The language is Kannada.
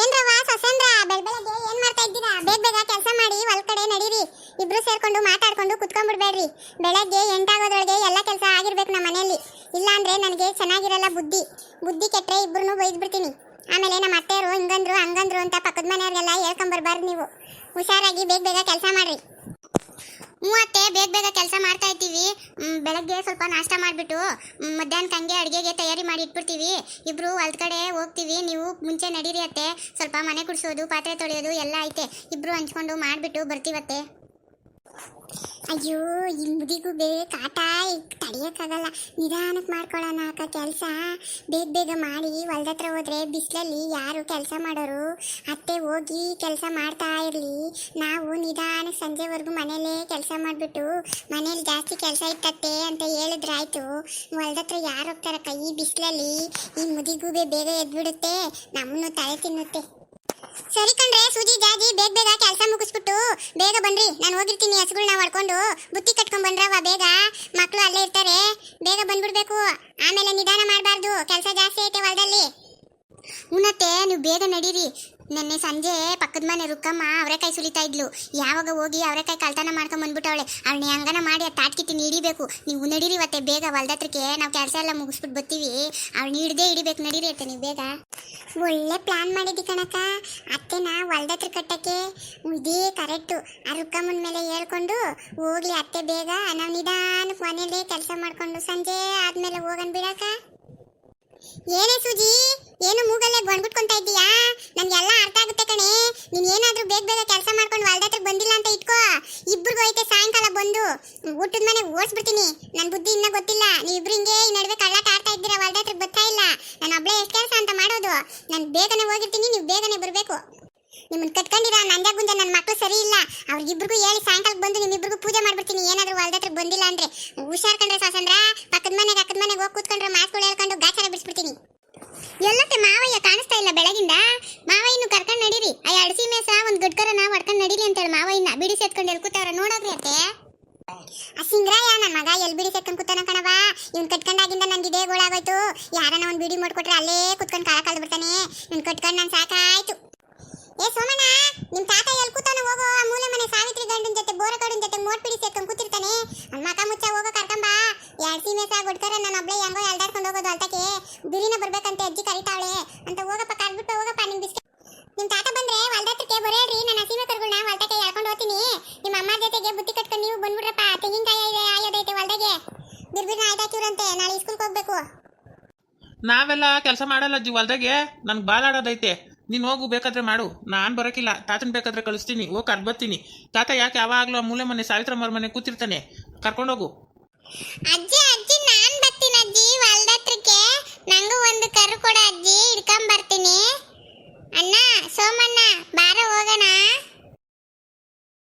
ಏನ್ರವ ಸೊಸೇಂದ್ರ ಬೆಳಬೆಳಗ್ಗೆ ಏನ್ ಮಾಡ್ತಾ ಇದ್ದೀರಾ? ಬೇಗ ಬೇಗ ಕೆಲಸ ಮಾಡಿ, ಹೊಲ್ ಕಡೆ ನಡೀರಿ. ಇಬ್ರು ಸೇರ್ಕೊಂಡು ಮಾತಾಡ್ಕೊಂಡು ಕುತ್ಕೊಂಡ್ಬಿಡ್ಬೇಡ್ರಿ. ಬೆಳಗ್ಗೆ ಎಂಟಾಗೋದ್ರೊಳಗೆ ಎಲ್ಲ ಕೆಲಸ ಆಗಿರ್ಬೇಕು ನಮ್ಮ ಮನೆಯಲ್ಲಿ. ಇಲ್ಲಾಂದ್ರೆ ನನಗೆ ಚೆನ್ನಾಗಿರಲ್ಲ ಬುದ್ಧಿ. ಬುದ್ಧಿ ಕೆಟ್ಟರೆ ಇಬ್ರು ಬೈದ್ಬಿಡ್ತೀನಿ. ಆಮೇಲೆ ನಮ್ಮ ಅತ್ತೆಯರು ಹಿಂಗಂದ್ರು, ಹಂಗಂದ್ರು ಅಂತ ಪಕ್ಕದ ಮನೆಯವ್ರಿಗೆಲ್ಲ ಹೇಳ್ಕೊಂಬರ್ಬಾರ್ದು ನೀವು. ಹುಷಾರಾಗಿ ಬೇಗ ಬೇಗ ಕೆಲಸ ಮಾಡ್ರಿ. ಮೂವತ್ತೆ, ಬೇಗ ಬೇಗ ಕೆಲಸ ಮಾಡ್ತಾ ಇರ್ತೀವಿ ಬೆಳಗ್ಗೆ ಸ್ವಲ್ಪ ನಾಷ್ಟ ಮಾಡಿಬಿಟ್ಟು ಮಧ್ಯಾಹ್ನಕ್ಕೆ ಹಂಗೆ ಅಡುಗೆಗೆ ತಯಾರಿ ಮಾಡಿ ಇಟ್ಬಿಡ್ತೀವಿ. ಇಬ್ಬರು ಹೊಲ್ದ ಕಡೆ ಹೋಗ್ತೀವಿ. ನೀವು ಮುಂಚೆ ನಡೀರಿ ಅತ್ತೆ. ಸ್ವಲ್ಪ ಮನೆ ಕುಡಿಸೋದು, ಪಾತ್ರೆ ತೊಳೆಯೋದು ಎಲ್ಲ ಐತೆ. ಇಬ್ಬರು ಹಂಚ್ಕೊಂಡು ಮಾಡಿಬಿಟ್ಟು ಬರ್ತೀವತ್ತೆ. ಅಯ್ಯೋ ಈ ಮುದಿಗೂ ಬೇರೆ ಕಾಟ ತಡಿಯೋಕ್ಕಾಗಲ್ಲ. ನಿಧಾನಕ್ಕೆ ಮಾಡ್ಕೊಳ್ಳೋಣ ಅಕ್ಕ ಕೆಲಸ. ಬೇಗ ಬೇಗ ಮಾಡಿ, ಹೊಲ್ದತ್ರ ಹೋದ್ರೆ ಬಿಸಿಲಲ್ಲಿ ಯಾರು ಕೆಲಸ ಮಾಡೋರು? ಅತ್ತೆ ಹೋಗಿ ಕೆಲಸ ಮಾಡ್ತಾ ಇರಲಿ. ನಾವು ನಿಧಾನ ಸಂಜೆವರೆಗೂ ಮನೇಲೇ ಕೆಲಸ ಮಾಡಿಬಿಟ್ಟು, ಮನೇಲಿ ಜಾಸ್ತಿ ಕೆಲಸ ಇತ್ತತ್ತೆ ಅಂತ ಹೇಳಿದ್ರಾಯ್ತು ಹೊಲ್ದ ಹತ್ರ ಯಾರು ಹೋಗ್ತಾರಕ್ಕ ಈ ಬಿಸಿಲಲ್ಲಿ? ಈ ಮುದಿಗೂಬೆ ಬೇಗ ಎದ್ಬಿಡುತ್ತೆ. ನಮ್ಮನ್ನು ತಲೆ ತಿನ್ನುತ್ತೆ. ಸರಿ ಕಣ್ರೆ, ಸೂಜಿ, ಜಾಜಿ, ಬೇಗ ಬೇಗ ಕೆಲಸ ಮುಗಿಸ್ಬಿಟ್ಟು ಬೇಗ ಬನ್ರಿ. ನಾನು ಹೋಗಿರ್ತೀನಿ ಹಸುಗಳನ್ನ ಹೊಡ್ಕೊಂಡು ಬುತ್ತಿ ಕಟ್ಕೊಂಡ್ ಬಂದ್ರವ ಬೇಗ. ಮಕ್ಕಳು ಅಲ್ಲೇ ಇರ್ತಾರೆ, ಬೇಗ ಬಂದ್ಬಿಡ್ಬೇಕು. ಆಮೇಲೆ ನಿಧಾನ ಮಾಡಬಾರ್ದು, ಕೆಲಸ ಜಾಸ್ತಿ ಐತೆ ಹೊಲದಲ್ಲಿ. ಉನ್ನತ್ತೆ ನೀವು ಬೇಗ ನಡೀರಿ. ನಿನ್ನೆ ಸಂಜೆ ಪಕ್ಕದ ಮನೆ ರುಕ್ಕಮ್ಮ ಅವರೆಕಾಯಿ ಸುಲಿತಾ ಇದ್ಲು. ಯಾವಾಗ ಹೋಗಿ ಅವರೆಕಾಯಿ ಕಳ್ತನ ಮಾಡ್ಕೊಂಡ್ ಬಂದ್ಬಿಟ್ಟವಳೆ. ಅವಳನ್ನ ಹಂಗನ ಮಾಡಿ ಆ ತಾಟ್ಕಿತಿ ನೀಡಿಬೇಕು ನೀವು ನಡೀರಿ ಇವತ್ತೆ ಬೇಗ ಹೊಲ್ದತ್ರಕ್ಕೆ. ನಾವು ಕೆಲಸ ಎಲ್ಲ ಮುಗಿಸ್ಬಿಟ್ಟು ಬರ್ತೀವಿ. ಅವಳನ್ನ ಹಿಡ್ದೇ ಹಿಡಿಬೇಕು. ನಡೀರಿ ಅತ್ತೆ ನೀವು ಬೇಗ. ಒಳ್ಳೆ ಪ್ಲಾನ್ ಮಾಡಿದ್ದಿ ಕಣಕ್ಕ. ಅತ್ತೆನ ಹೊಲ್ದತ್ರ ಕಟ್ಟಕ್ಕೆ ಇದೇ ಕರೆಕ್ಟು. ಆ ರುಕ್ಕಮ್ಮನ ಮೇಲೆ ಹೇಳ್ಕೊಂಡು ಹೋಗ್ಲಿ ಅತ್ತೆ ಬೇಗ. ನಾವು ನಿಧಾನಕ್ಕೆ ಮನೇಲಿ ಕೆಲಸ ಮಾಡ್ಕೊಂಡು ಸಂಜೆ ಆದಮೇಲೆ ಹೋಗನ್ ಬಿಡಕ್ಕ. ಏನೇ ಸೂಜಿ, ಏನು ಮೂಗಲ್ಲೇ ಗೊಂಡ್ಬಿಟ್ಕೊಂತ ಇದ್ದೀಯಾ? ನನ್ಗೆಲ್ಲ ಅರ್ಥ ಆಗುತ್ತೆ ಕಣೆ. ನೀನ್ ಏನಾದ್ರೂ ಬೇಗ ಬೇಗ ಕೆಲಸ ಮಾಡ್ಕೊಂಡು ಹೊಲ್ದತ್ರ ಬಂದಿಲ್ಲ ಅಂತ ಇಟ್ಕೋ. ಇಬ್ರಿಗೂ ಐತೆ ಸಾಯಂಕಾಲ ಬಂದು. ಊಟದ ಮನೆ ಓಡಿಸ್ಬಿಡ್ತೀನಿ. ನನ್ ಬುದ್ಧಿ ಇನ್ನ ಗೊತ್ತಿಲ್ಲ. ನೀವ್ ಇಬ್ರು ಹಿಂಗೆ ಈ ನಡುವೆ ಕಳ್ಳಾಟ ಆಡ್ತಾ ಇದ್ದೀರಾ ಹೊಲ್ದತ್ರ ಬರ್ತಾ ಇಲ್ಲ. ನಾನು ಒಬ್ಳೆ ಎಷ್ಟು ಕೆಲಸ ಅಂತ ಮಾಡೋದು. ನಾನು ಬೇಗನೆ ಹೋಗಿರ್ತೀನಿ, ನೀವು ಬೇಗನೆ ಬರಬೇಕು. ನಿಮ್ಮನ್ನ ಕಟ್ಕೊಂಡಿರ ನಂದ್ಯಾ ಗುಂಜ ನನ್ನ ಮಕ್ಕಳು ಸರಿ ಇಲ್ಲ. ಅವ್ರಿಗಿಬ್ರಿಗೂ ಹೇಳಿ ಸಾಯಂಕಾಲಕ್ಕೆ ಬಂದು ನಿಮ್ಮಿಬ್ರಿಗೂ ಪೂಜೆ ಮಾಡ್ಬಿಡ್ತೀನಿ. ಏನಾದರೂ ಹೊಲ್ದತ್ರ ಬಂದಿಲ್ಲ ಅಂದ್ರೆ ಹುಷಾರ್ ಕಂಡ್ರೆ ಸಾಸಂದ್ರ? ಪಕ್ಕದ ಮನೆಗೆ, ಅಕ್ಕದ ಮನೆಗೆ ಹೋಗಿ ಕೂತ್ಕೊಂಡ್ರೆ ಮಾಸ್ಗಳು ಮಗ ಎಲ್ ಬಿಡಿ ಸೆಟ್ಕೊಂಡ್ ಕೂತಾನ ಕಣವ ಇವ್ನ್ ಕಟ್ಕೊಂಡಾಗಿಂದ ನನ್ಗೆ ಇದೇ ಗೋಳಾಗೋಯ್ತು. ಯಾರನ್ನ ಒಂದ್ ಬಿಡಿ ಮಾಡ್ಕೊಟ್ರೆ ಅಲ್ಲೇ ಕುತ್ಕೊಂಡ್ ಕಾಲ ಕಳ್ದು ಬಿಡ್ತಾನೆ. ಇವ್ನ್ ಕಟ್ಕೊಂಡ್ ನನ್ ಸಾಕಾಯ್ತು. ಏ ಸೋಮಣ್ಣ, ನಿಮ್ ತಾತ ಎಲ್ ಕೂತಾನ ಹೋಗೋ, ಆ ಮೂಲೆ ಮನೆ ಸಾವಿತ್ರಿ ಗಂಡನ್ ಜೊತೆ, ಬೋರಗಡನ್ ಜೊತೆ ಮೋಟ್ ಬಿಡಿ ಸೇರ್ಕೊಂಡ್ ಕೂತಿರ್ತಾನೆ. ಅಮ್ಮ ಮಕ ಮುಚ್ಚ ಹೋಗೋ ಕರ್ಕೊಂಬಾ. ಎರಡ್ ಸೀಮೆ ಸಾ ಗೊಡ್ಕರ ನನ್ನ ಒಬ್ಳೆ ಹೆಂಗೋ ಎಲ್ದಾಡ್ಕೊಂಡು ಹೋಗೋದು ಅಲ್ತಕ್ಕೆ ಬಿರಿನ ಬರ್ಬೇಕಂತ ಅಜ್ಜಿ ಕರಿತಾವಳೆ. ಅಂತ ಹೋಗಪ್ಪ ಕರ್ಬಿಟ್ಟು ಹೋಗಪ್ಪ ನಿಮ್ ಬಿಸ್ಕೆಟ್ ನಿಮ್ ತಾತ ಬಂದ್ರೆ ಹೊಲ್ದತ್ರಕ್ಕೆ ಬರೇಳ್ರಿ ನನ್ನ ಸೀಮೆ ಕರ್ಗಳನ್ನ ಹೊಲ್ದಕ್ಕೆ ಎಳ್ಕೊಂಡು ಹೋಗ್ತೀನಿ. ನಿಮ್ಮ ಅಮ್ಮ ಜೊತೆಗೆ ಬುತ್ತಿ ನಾಳೆ ಸ್ಕೂಲ್ಗೆ ಹೋಗ್ಬೇಕು. ನಾವೆಲ್ಲ ಕೆಲಸ ಮಾಡಲ್ಲ ಅಜ್ಜಿ ಹೊಲ್ದಾಗೆ ನನ್ಗೆ ಬಾಲಾಡೋದೈತೆ ನೀನು ಹೋಗು ಬೇಕಾದ್ರೆ ಮಾಡು. ನಾನು ಬರೋಕ್ಕಿಲ್ಲ ತಾತನ ಬೇಕಾದ್ರೆ ಕಳಿಸ್ತೀನಿ. ಹೋಗಿ ಅದ್ ಬರ್ತೀನಿ. ತಾತ ಯಾಕೆ ಯಾವಾಗಲೂ ಮೂಲೆ ಮನೆ ಸಾವಿತ್ರಮ್ಮವ್ರ ಮನೆ ಕೂತಿರ್ತಾನೆ. ಕರ್ಕೊಂಡೋಗು ಅಜ್ಜಿ ಅಜ್ಜಿ ನಾನು ಬರ್ತೀನಿ ಅಜ್ಜಿ. ಹೊಲ್ದ ಹತ್ರಕ್ಕೆ. ನಂಗೂ ಒಂದು ಕರು ಕೊಡ ಅಜ್ಜಿ.